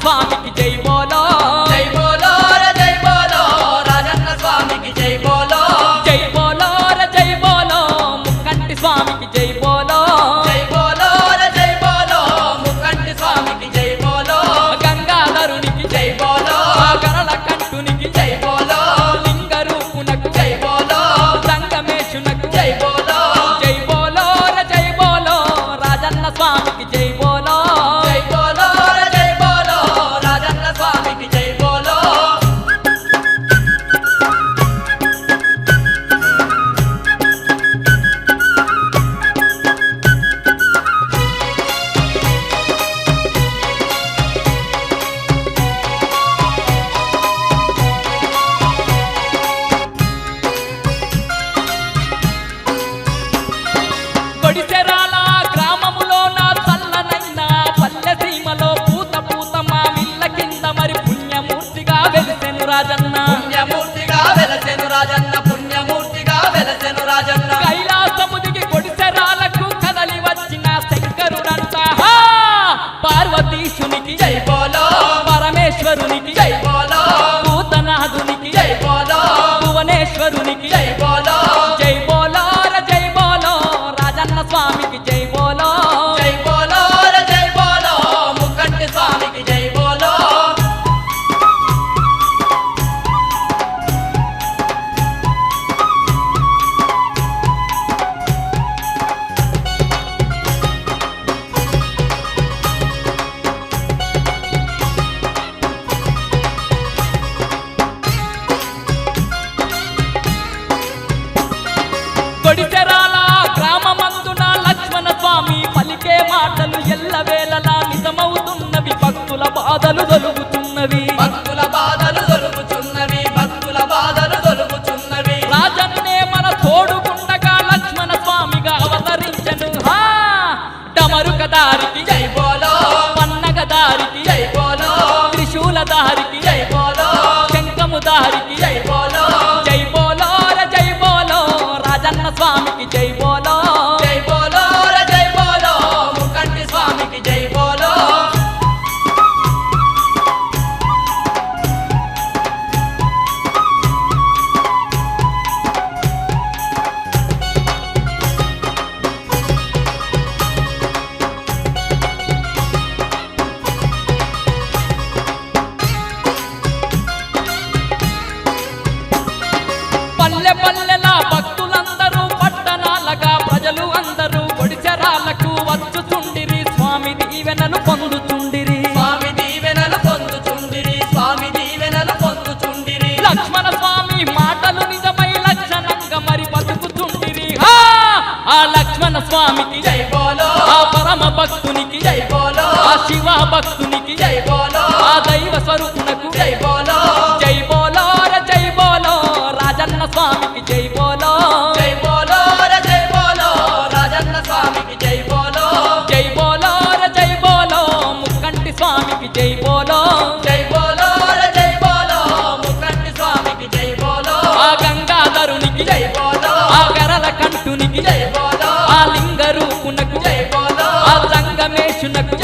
fome que dei కొడిచెరాల గ్రామములో నా చల్లనైనా పల్లె సీమలో పూత పూత మా కింద మరి పుణ్యమూర్తిగా వెలిసెను రాజన్న. పరిసరాల గ్రామమందున లక్ష్మణ స్వామి పలికే మాటలు ఎల్లవేళలా నిజమవుతున్నవి. భక్తుల బాధలు దొలుగుతున్నవి భక్తుల బాధలు దొలుగుతున్నవి భక్తుల బాధలు దొలుగుతున్నవి రాజన్నే మన తోడుకుండగా లక్ష్మణ స్వామిగా అవతరించను. హా! డమరుక దారికి స్వామికి జై బోలో. ఆ పరమ భక్తునికి. జై బోలో. ఆ శివ భక్తునికి. జై బోలో. ఆ దైవ స్వరూపునకు. జై బోలో. జయమునకు జయ బోలో ఆ సంగమేశునకు